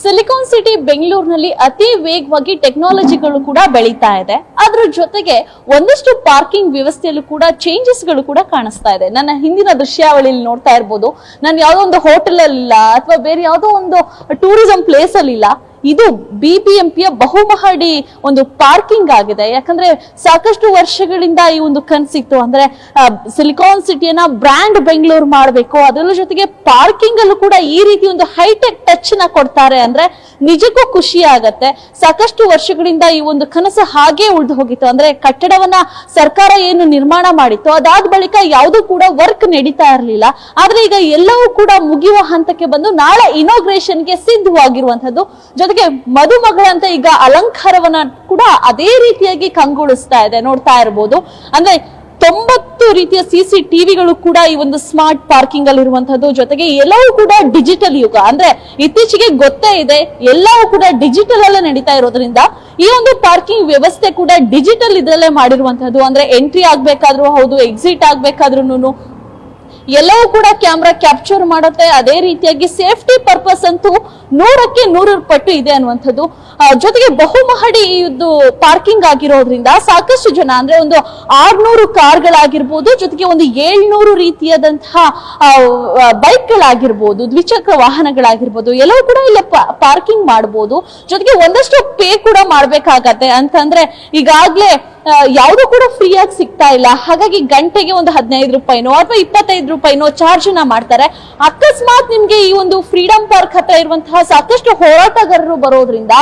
Silicon city ಬೆಂಗಳೂರಿನಲ್ಲಿ ಅತಿ ವೇಗವಾಗಿ ಟೆಕ್ನಾಲಜಿಗಳು ಕೂಡ ಬೆಳೀತಾ ಇದೆ. ಅದರ ಜೊತೆಗೆ ಒಂದಷ್ಟು ಪಾರ್ಕಿಂಗ್ ವ್ಯವಸ್ಥೆಯಲ್ಲೂ ಕೂಡ ಚೇಂಜಸ್ಗಳು ಕೂಡ ಕಾಣಿಸ್ತಾ ಇದೆ. ನನ್ನ ಹಿಂದಿನ ದೃಶ್ಯಾವಳಿಯಲ್ಲಿ ನೋಡ್ತಾ ಇರ್ಬೋದು. ನಾನು ಯಾವುದೋ ಒಂದು ಹೋಟೆಲ್ ಅಲ್ಲಿಲ್ಲ ಅಥವಾ ಬೇರೆ ಯಾವುದೋ ಒಂದು ಟೂರಿಸಂ ಪ್ಲೇಸ್ ಅಲ್ಲಿ ಇಲ್ಲ ಇದು ಬಿಬಿಎಂಪಿಯ ಬಹುಮಹಡಿ ಒಂದು ಪಾರ್ಕಿಂಗ್ ಆಗಿದೆ. ಯಾಕಂದ್ರೆ ಸಾಕಷ್ಟು ವರ್ಷಗಳಿಂದ ಈ ಒಂದು ಕನ್ಸಿತ್ತು ಅಂದ್ರೆ ಸಿಲಿಕಾನ್ ಸಿಟಿಯನ್ನ ಬ್ರ್ಯಾಂಡ್ ಬೆಂಗಳೂರು ಮಾಡಬೇಕು. ಅದರ ಜೊತೆಗೆ ಪಾರ್ಕಿಂಗ್ ಅಲ್ಲೂ ಕೂಡ ಈ ರೀತಿ ಒಂದು ಹೈಟೆಕ್ ಟಚ್ನ ಕೊಡ್ತಾರೆ ಅಂದ್ರೆ ನಿಜಕ್ಕೂ ಖುಷಿ ಆಗತ್ತೆ. ಸಾಕಷ್ಟು ವರ್ಷಗಳಿಂದ ಈ ಒಂದು ಕನಸು ಹಾಗೆ ಉಳಿದು ಹೋಗಿತ್ತು. ಅಂದ್ರೆ ಕಟ್ಟಡವನ್ನ ಸರ್ಕಾರ ಏನು ನಿರ್ಮಾಣ ಮಾಡಿತ್ತು, ಅದಾದ ಬಳಿಕ ಯಾವುದು ಕೂಡ ವರ್ಕ್ ನಡೀತಾ ಇರಲಿಲ್ಲ. ಆದ್ರೆ ಈಗ ಎಲ್ಲವೂ ಕೂಡ ಮುಗಿಯುವ ಹಂತಕ್ಕೆ ಬಂದು ನಾಳೆ ಇನಾಗ್ರೇಷನ್ಗೆ ಸಿದ್ಧವಾಗಿರುವಂತದ್ದು ಜೊತೆಗೆ ಮದುಮಗಳಂತ ಈಗ ಅಲಂಕಾರವನ್ನ ಕೂಡ ಅದೇ ರೀತಿಯಾಗಿ ಕಂಗೊಳಿಸ್ತಾ ಇದೆ. ನೋಡ್ತಾ ಇರ್ಬೋದು. ಅಂದ್ರೆ ತೊಂಬತ್ತು ರೀತಿಯ ಸಿಸಿ ಟಿವಿಗಳು ಕೂಡ ಈ ಒಂದು ಸ್ಮಾರ್ಟ್ ಪಾರ್ಕಿಂಗ್ ಅಲ್ಲಿ ಇರುವಂತದ್ದು ಜೊತೆಗೆ ಎಲ್ಲವೂ ಕೂಡ ಡಿಜಿಟಲ್ ಯುಗ. ಅಂದ್ರೆ ಇತ್ತೀಚೆಗೆ ಗೊತ್ತೇ ಇದೆ, ಎಲ್ಲವೂ ಕೂಡ ಡಿಜಿಟಲ್ ಅಲ್ಲೇ ನಡೀತಾ ಇರೋದ್ರಿಂದ ಈ ಒಂದು ಪಾರ್ಕಿಂಗ್ ವ್ಯವಸ್ಥೆ ಕೂಡ ಡಿಜಿಟಲ್ ಇದ್ರಲ್ಲೇ ಮಾಡಿರುವಂತದ್ದು ಅಂದ್ರೆ ಎಂಟ್ರಿ ಆಗ್ಬೇಕಾದ್ರೂ ಹೌದು, ಎಕ್ಸಿಟ್ ಆಗ್ಬೇಕಾದ್ರೂ ಎಲ್ಲವೂ ಕೂಡ ಕ್ಯಾಮ್ರಾ ಕ್ಯಾಪ್ಚರ್ ಮಾಡುತ್ತೆ. ಅದೇ ರೀತಿಯಾಗಿ ಸೇಫ್ಟಿ ಪರ್ಪಸ್ ಅಂತೂ ನೂರಕ್ಕೆ ನೂರರ ಪಟ್ಟು ಇದೆ ಅನ್ನುವಂಥದ್ದು. ಜೊತೆಗೆ ಬಹುಮಹಡಿ ಇದು ಪಾರ್ಕಿಂಗ್ ಆಗಿರೋದ್ರಿಂದ ಸಾಕಷ್ಟು ಜನ, ಅಂದ್ರೆ ಒಂದು ಆರ್ನೂರು ಕಾರ್ಗಳಾಗಿರ್ಬೋದು, ಜೊತೆಗೆ ಒಂದು ಏಳ್ನೂರು ರೀತಿಯಾದಂತಹ ಬೈಕ್ಗಳಾಗಿರ್ಬೋದು, ದ್ವಿಚಕ್ರ ವಾಹನಗಳಾಗಿರ್ಬೋದು, ಎಲ್ಲವೂ ಕೂಡ ಇಲ್ಲಿ ಪಾರ್ಕಿಂಗ್ ಮಾಡಬಹುದು ಜೊತೆಗೆ ಒಂದಷ್ಟು ಪೇ ಕೂಡ ಮಾಡ್ಬೇಕಾಗತ್ತೆ. ಅಂತಂದ್ರೆ ಈಗಾಗ್ಲೇ ಯಾವುದು ಕೂಡ ಫ್ರೀಯಾಗಿ ಸಿಗ್ತಾ ಇಲ್ಲ. ಹಾಗಾಗಿ ಗಂಟೆಗೆ ಒಂದು ಹದಿನೈದು ರೂಪಾಯಿನೋ ಅಥವಾ ಇಪ್ಪತ್ತೈದು ರೂಪಾಯಿನೋ ಚಾರ್ಜ್ನ ಮಾಡ್ತಾರೆ. ಅಕಸ್ಮಾತ್ ನಿಮ್ಗೆ ಈ ಒಂದು ಫ್ರೀಡಂ ಪಾರ್ಕ್ ಹತ್ರ ಇರುವಂತಹ ಸಾಕಷ್ಟು ಹೋರಾಟಗಾರರು ಬರೋದ್ರಿಂದ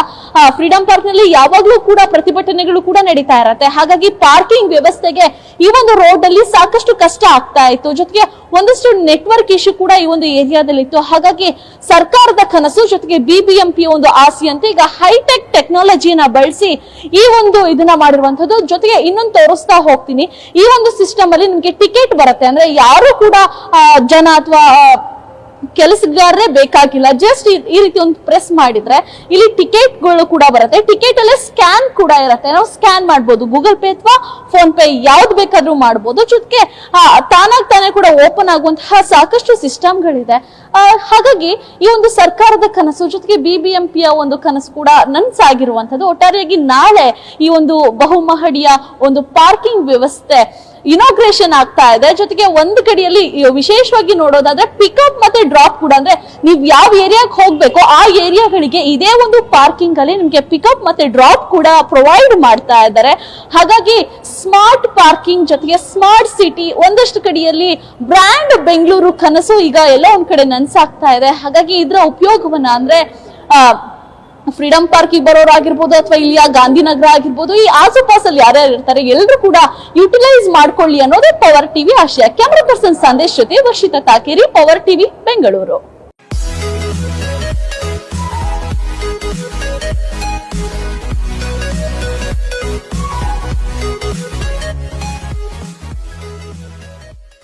ಫ್ರೀಡಂ ಪಾರ್ಕ್ನಲ್ಲಿ ಯಾವಾಗ್ಲೂ ಕೂಡ ಪ್ರತಿಭಟನೆಗಳು ಕೂಡ ನಡೀತಾ ಇರತ್ತೆ. ಹಾಗಾಗಿ ಪಾರ್ಕಿಂಗ್ ವ್ಯವಸ್ಥೆಗೆ ಈ ಒಂದು ರೋಡ್ ಅಲ್ಲಿ ಸಾಕಷ್ಟು ಕಷ್ಟ ಆಗ್ತಾ ಇತ್ತು. ಜೊತೆಗೆ ಒಂದಷ್ಟು ನೆಟ್ವರ್ಕ್ ಇಶ್ಯೂ ಕೂಡ ಈ ಒಂದು ಏರಿಯಾದಲ್ಲಿ ಇತ್ತು ಹಾಗಾಗಿ ಸರ್ಕಾರದ ಕನಸು, ಜೊತೆಗೆ ಬಿಬಿಎಂಪಿ ಒಂದು ಆಸೆಯಂತೆ ಈಗ ಹೈಟೆಕ್ ಟೆಕ್ನಾಲಜಿಯನ್ನ ಬಳಸಿ ಈ ಒಂದು ಇದನ್ನ ಮಾಡಿರುವಂತದ್ದು ಜೊತೆಗೆ ಇನ್ನೊಂದು ತೋರಿಸ್ತಾ ಹೋಗ್ತೀನಿ. ಈ ಒಂದು ಸಿಸ್ಟಮ್ ಅಲ್ಲಿ ನಿಮ್ಗೆ ಟಿಕೆಟ್ ಬರುತ್ತೆ. ಅಂದ್ರೆ ಯಾರು ಕೂಡ ಜನ ಅಥವಾ ಕೆಲಸಗಾರರೇ ಬೇಕಾಗಿಲ್ಲ. ಜಸ್ಟ್ ಈ ರೀತಿ ಒಂದು ಪ್ರೆಸ್ ಮಾಡಿದ್ರೆ ಇಲ್ಲಿ ಟಿಕೆಟ್ಗಳು ಕೂಡ ಬರುತ್ತೆ. ಟಿಕೆಟ್ ಅಲ್ಲೇ ಸ್ಕ್ಯಾನ್ ಕೂಡ ಇರುತ್ತೆ. ನಾವು ಸ್ಕ್ಯಾನ್ ಮಾಡ್ಬೋದು. ಗೂಗಲ್ ಪೇ ಅಥವಾ ಫೋನ್ ಪೇ ಯಾವ್ದು ಬೇಕಾದ್ರೂ ಮಾಡ್ಬೋದು. ಜೊತೆಗೆ ತಾನಾಗ್ ತಾನೇ ಕೂಡ ಓಪನ್ ಆಗುವಂತಹ ಸಾಕಷ್ಟು ಸಿಸ್ಟಮ್ ಗಳಿದೆ ಹಾಗಾಗಿ ಈ ಒಂದು ಸರ್ಕಾರದ ಕನಸು, ಜೊತೆಗೆ ಬಿಬಿಎಂಪಿಯ ಒಂದು ಕನಸು ಕೂಡ ನನ್ಸಾಗಿರುವಂತದ್ದು ಒಟ್ಟಾರೆಯಾಗಿ ನಾಳೆ ಈ ಒಂದು ಬಹುಮಹಡಿಯ ಒಂದು ಪಾರ್ಕಿಂಗ್ ವ್ಯವಸ್ಥೆ ಇನಾಗ್ರೇಷನ್ ಆಗ್ತಾ ಇದೆ. ಜೊತೆಗೆ ಒಂದು ಕಡೆಯಲ್ಲಿ ವಿಶೇಷವಾಗಿ ನೋಡೋದಾದ್ರೆ ಪಿಕಪ್ ಮತ್ತೆ ಡ್ರಾಪ್ ಕೂಡ. ಅಂದ್ರೆ ನೀವು ಯಾವ ಏರಿಯಾಗೆ ಹೋಗ್ಬೇಕು ಆ ಏರಿಯಾಗಳಿಗೆ ಇದೇ ಒಂದು ಪಾರ್ಕಿಂಗ್ ಅಲ್ಲಿ ನಿಮ್ಗೆ ಪಿಕಪ್ ಮತ್ತೆ ಡ್ರಾಪ್ ಕೂಡ ಪ್ರೊವೈಡ್ ಮಾಡ್ತಾ ಇದ್ದಾರೆ. ಹಾಗಾಗಿ ಸ್ಮಾರ್ಟ್ ಪಾರ್ಕಿಂಗ್ ಜೊತೆಗೆ ಸ್ಮಾರ್ಟ್ ಸಿಟಿ ಒಂದಷ್ಟು ಕಡೆಯಲ್ಲಿ ಬ್ರ್ಯಾಂಡ್ ಬೆಂಗಳೂರು ಕನಸು ಈಗ ಎಲ್ಲ ಒಂದ್ ಕಡೆ ನನ್ಸಾಗ್ತಾ ಇದೆ. ಹಾಗಾಗಿ ಇದರ ಉಪಯೋಗವನ್ನ ಅಂದ್ರೆ ಫ್ರೀಡಂ ಪಾರ್ಕಿಗೆ ಬರೋರಾಗಿರ್ಬೋದು ಅಥವಾ ಇಲ್ಲಿಯ ಗಾಂಧಿನಗರ ಆಗಿರ್ಬೋದು, ಈ ಆಸುಪಾಸಲ್ಲಿ ಯಾರ್ಯಾರು ಇರ್ತಾರೆ ಎಲ್ಲರೂ ಕೂಡ ಯುಟಿಲೈಸ್ ಮಾಡ್ಕೊಳ್ಳಿ ಅನ್ನೋದೇ ಪವರ್ ಟಿವಿ ಆಶಯ. ಕ್ಯಾಮ್ರಾ ಪರ್ಸನ್ ಸಂದೇಶ್ ಜೊತೆ ವರ್ಷಿತ ತಾಕೇರಿ ಪವರ್ ಟಿವಿ ಬೆಂಗಳೂರು.